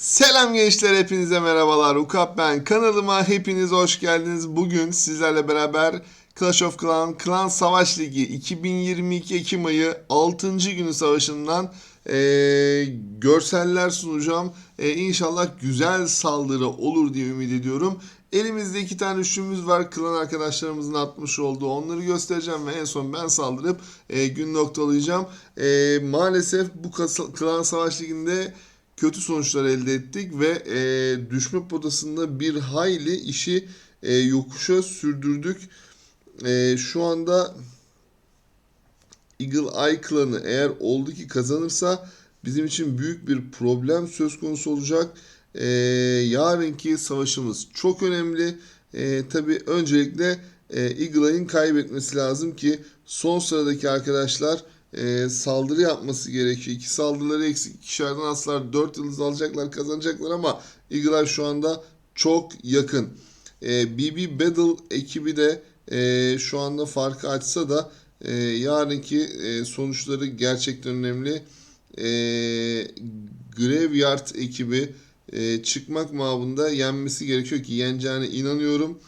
Selam gençler hepinize merhabalar. Ukap ben. Kanalıma hepiniz hoş geldiniz. Bugün sizlerle beraber Clash of Clans Klan Savaş Ligi 2022 Ekim ayı 6. günü savaşından eee, görseller sunacağım. Eee, inşallah güzel saldırı olur diye ümit ediyorum. Elimizde iki tane üçlümüz var. Klan arkadaşlarımızın atmış olduğu onları göstereceğim ve en son ben saldırıp eee, gün noktalayacağım. Eee, maalesef bu Klan Savaş Ligi'nde kötü sonuçlar elde ettik ve e, düşme potasında bir hayli işi e, yokuşa sürdürdük. E, şu anda Eagle Eye klanı eğer oldu ki kazanırsa bizim için büyük bir problem söz konusu olacak. E, yarınki savaşımız çok önemli. E, Tabi öncelikle e, Eagle Eye'in kaybetmesi lazım ki son sıradaki arkadaşlar e, saldırı yapması gerekiyor. İki saldırıları eksik. İkişerden aslar 4 yıldız alacaklar kazanacaklar ama Eagle Eye şu anda çok yakın. E, BB Battle ekibi de e, şu anda farkı açsa da e, yarınki e, sonuçları gerçekten önemli. E, Graveyard ekibi e, çıkmak mabında yenmesi gerekiyor ki yeneceğine inanıyorum.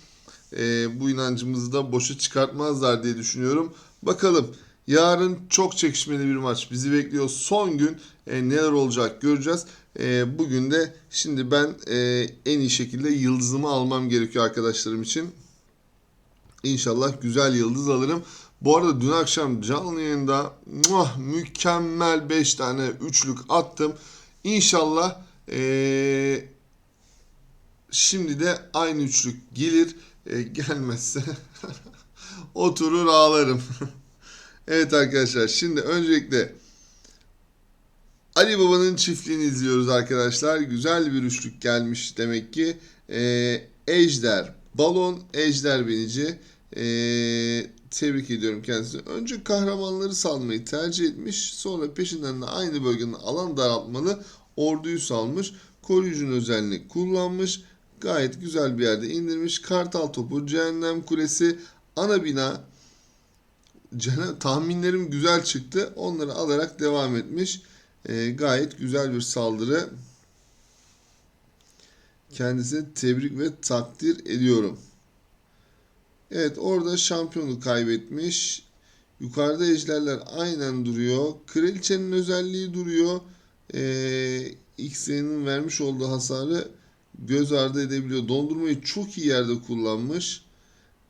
E, bu inancımızı da boşa çıkartmazlar diye düşünüyorum. Bakalım yarın çok çekişmeli bir maç bizi bekliyor. Son gün e, neler olacak göreceğiz. E, bugün de şimdi ben e, en iyi şekilde yıldızımı almam gerekiyor arkadaşlarım için. İnşallah güzel yıldız alırım. Bu arada dün akşam canlı yayında muah, mükemmel 5 tane üçlük attım. İnşallah eee, şimdi de aynı üçlük gelir. E, gelmezse oturur ağlarım. evet arkadaşlar şimdi öncelikle Ali Baba'nın çiftliğini izliyoruz arkadaşlar. Güzel bir üçlük gelmiş demek ki. Ee, Ejder, Balon, Ejder binici. Ee, tebrik ediyorum kendisini. Önce kahramanları salmayı tercih etmiş. Sonra peşinden de aynı bölgenin alan daraltmalı orduyu salmış. Koruyucunun özelliğini kullanmış. Gayet güzel bir yerde indirmiş. Kartal topu, cehennem kulesi, ana bina. Cene- tahminlerim güzel çıktı. Onları alarak devam etmiş. Ee, gayet güzel bir saldırı. Kendisini tebrik ve takdir ediyorum. Evet orada şampiyonu kaybetmiş. Yukarıda ejderler aynen duruyor. Kraliçenin özelliği duruyor. Ee, X'nin vermiş olduğu hasarı göz ardı edebiliyor. Dondurmayı çok iyi yerde kullanmış.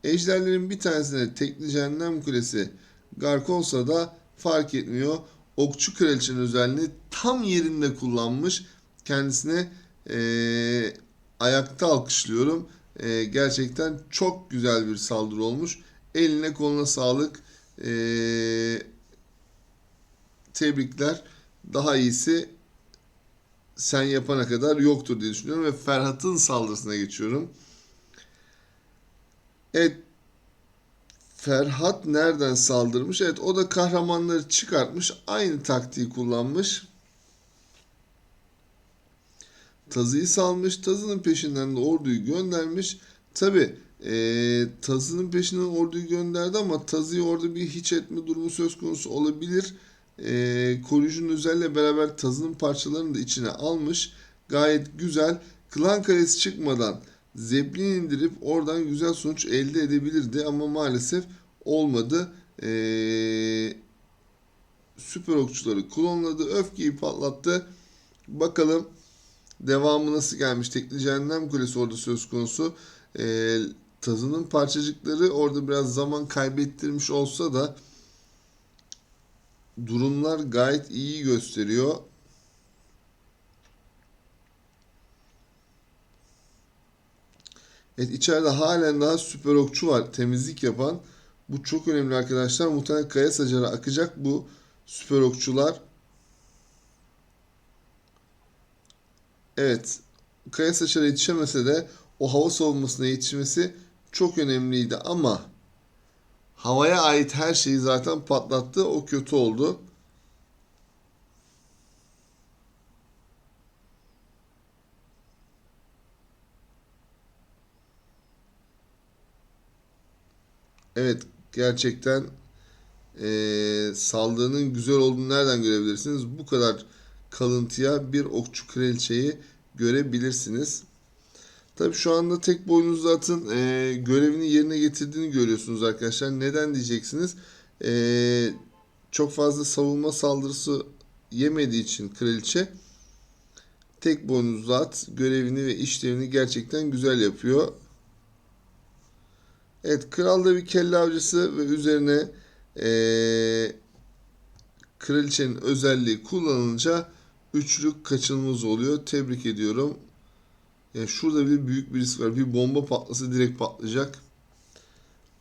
Ejderlerin bir tanesine tekli cehennem kulesi Gark olsa da fark etmiyor. Okçu kraliçenin özelliğini tam yerinde kullanmış. Kendisine eee, ayakta alkışlıyorum. Eee, gerçekten çok güzel bir saldırı olmuş. Eline koluna sağlık. Eee, tebrikler. Daha iyisi sen yapana kadar yoktur diye düşünüyorum ve Ferhat'ın saldırısına geçiyorum. Evet Ferhat nereden saldırmış? Evet o da kahramanları çıkartmış. Aynı taktiği kullanmış. Tazı'yı salmış. Tazı'nın peşinden de orduyu göndermiş. Tabi Tazı'nın peşinden orduyu gönderdi ama Tazı'yı orada bir hiç etme durumu söz konusu olabilir. E, koruyucunun özelliğiyle beraber Tazı'nın parçalarını da içine almış. Gayet güzel. Klan kalesi çıkmadan Zeppelin indirip oradan güzel sonuç elde edebilirdi ama maalesef olmadı. Ee, süper okçuları klonladı, öfkeyi patlattı. Bakalım devamı nasıl gelmiş? Tekli Cehennem Kulesi orada söz konusu. Ee, tazının parçacıkları orada biraz zaman kaybettirmiş olsa da durumlar gayet iyi gösteriyor. Evet içeride halen daha süper okçu var temizlik yapan. Bu çok önemli arkadaşlar. Muhtemelen kaya sacara akacak bu süper okçular. Evet. Kaya saçara yetişemese de o hava savunmasına yetişmesi çok önemliydi ama havaya ait her şeyi zaten patlattı. O kötü oldu. Evet gerçekten eee saldırının güzel olduğunu nereden görebilirsiniz? Bu kadar kalıntıya bir okçu kraliçeyi görebilirsiniz. Tabi şu anda tek boynuzlu atın e, görevini yerine getirdiğini görüyorsunuz arkadaşlar. Neden diyeceksiniz? E, çok fazla savunma saldırısı yemediği için kraliçe tek boynuzlu at görevini ve işlevini gerçekten güzel yapıyor. Evet kral da bir kelle avcısı ve üzerine eee kraliçenin özelliği kullanılınca üçlük kaçınılmaz oluyor. Tebrik ediyorum. Yani şurada bir büyük bir risk var. Bir bomba patlası direkt patlayacak.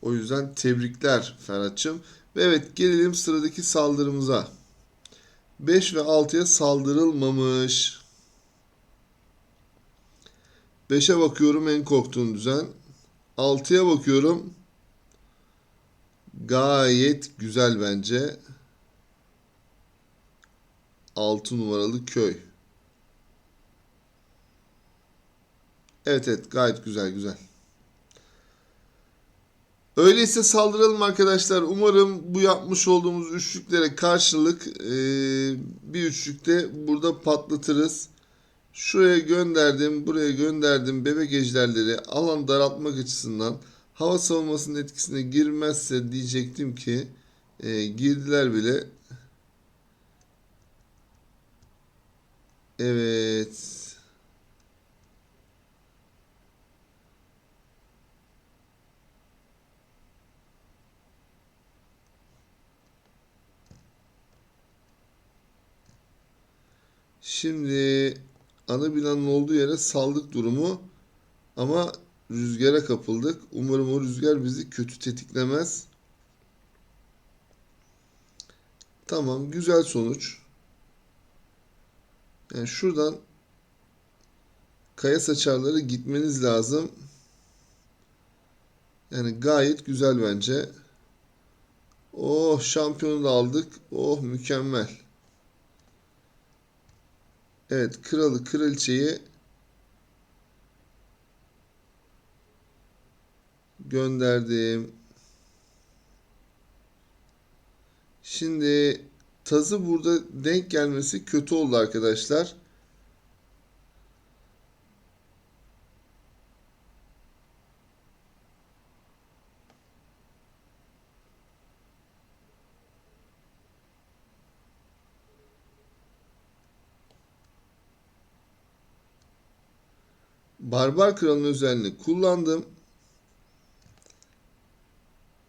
O yüzden tebrikler Ferhat'cığım. Ve evet gelelim sıradaki saldırımıza. 5 ve 6'ya saldırılmamış. 5'e bakıyorum en korktuğum düzen. 6'ya bakıyorum. Gayet güzel bence. 6 numaralı köy. Evet evet gayet güzel güzel. Öyleyse saldıralım arkadaşlar. Umarım bu yapmış olduğumuz üçlüklere karşılık e, bir üçlükte burada patlatırız. Şuraya gönderdim, buraya gönderdim bebek ejderleri alan daraltmak açısından hava savunmasının etkisine girmezse diyecektim ki e, girdiler bile. Evet. Şimdi ana binanın olduğu yere saldık durumu ama rüzgara kapıldık. Umarım o rüzgar bizi kötü tetiklemez. Tamam güzel sonuç. Yani şuradan kaya saçarları gitmeniz lazım. Yani gayet güzel bence. Oh şampiyonu da aldık. Oh mükemmel. Evet kralı kraliçeyi gönderdim. Şimdi tazı burada denk gelmesi kötü oldu arkadaşlar. Barbar Kral'ın özelliğini kullandım.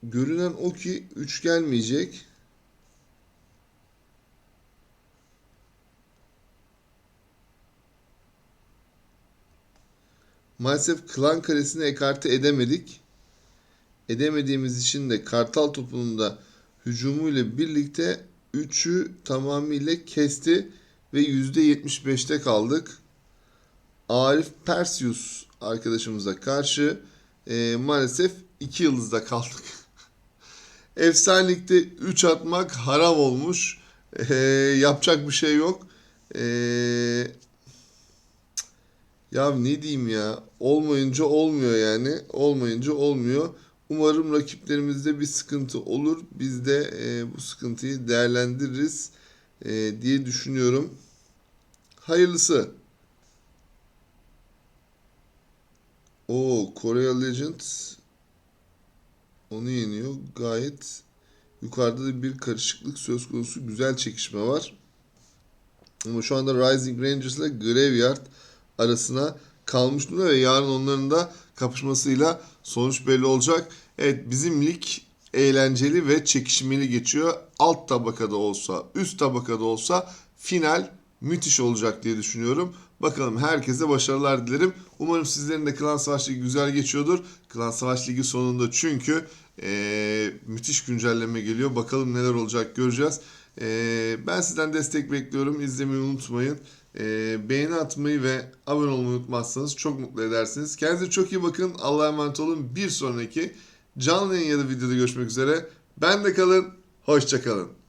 Görünen o ki 3 gelmeyecek. Maalesef klan karesini ekarte edemedik. Edemediğimiz için de Kartal topunun da hücumuyla birlikte 3'ü tamamıyla kesti ve %75'te kaldık. Arif Persius arkadaşımıza karşı e, maalesef 2 yıldızda kaldık. Efsanelikte 3 atmak haram olmuş. E, yapacak bir şey yok. Eee ya ne diyeyim ya? Olmayınca olmuyor yani. Olmayınca olmuyor. Umarım rakiplerimizde bir sıkıntı olur. Biz de e, bu sıkıntıyı değerlendiririz e, diye düşünüyorum. Hayırlısı. O Korea Legends onu yeniyor. Gayet yukarıda da bir karışıklık söz konusu. Güzel çekişme var. Ama şu anda Rising Rangers ile Graveyard arasına kalmış durumda ve yarın onların da kapışmasıyla sonuç belli olacak. Evet bizim lig eğlenceli ve çekişmeli geçiyor. Alt tabakada olsa, üst tabakada olsa final müthiş olacak diye düşünüyorum. Bakalım herkese başarılar dilerim. Umarım sizlerin de Klan Savaş Ligi güzel geçiyordur. Klan Savaş Ligi sonunda çünkü ee, müthiş güncelleme geliyor. Bakalım neler olacak göreceğiz. Ee, ben sizden destek bekliyorum. İzlemeyi unutmayın. Ee, beğeni atmayı ve abone olmayı unutmazsanız çok mutlu edersiniz. Kendinize çok iyi bakın. Allah'a emanet olun. Bir sonraki canlı yayın ya da videoda görüşmek üzere. Ben de kalın. Hoşçakalın.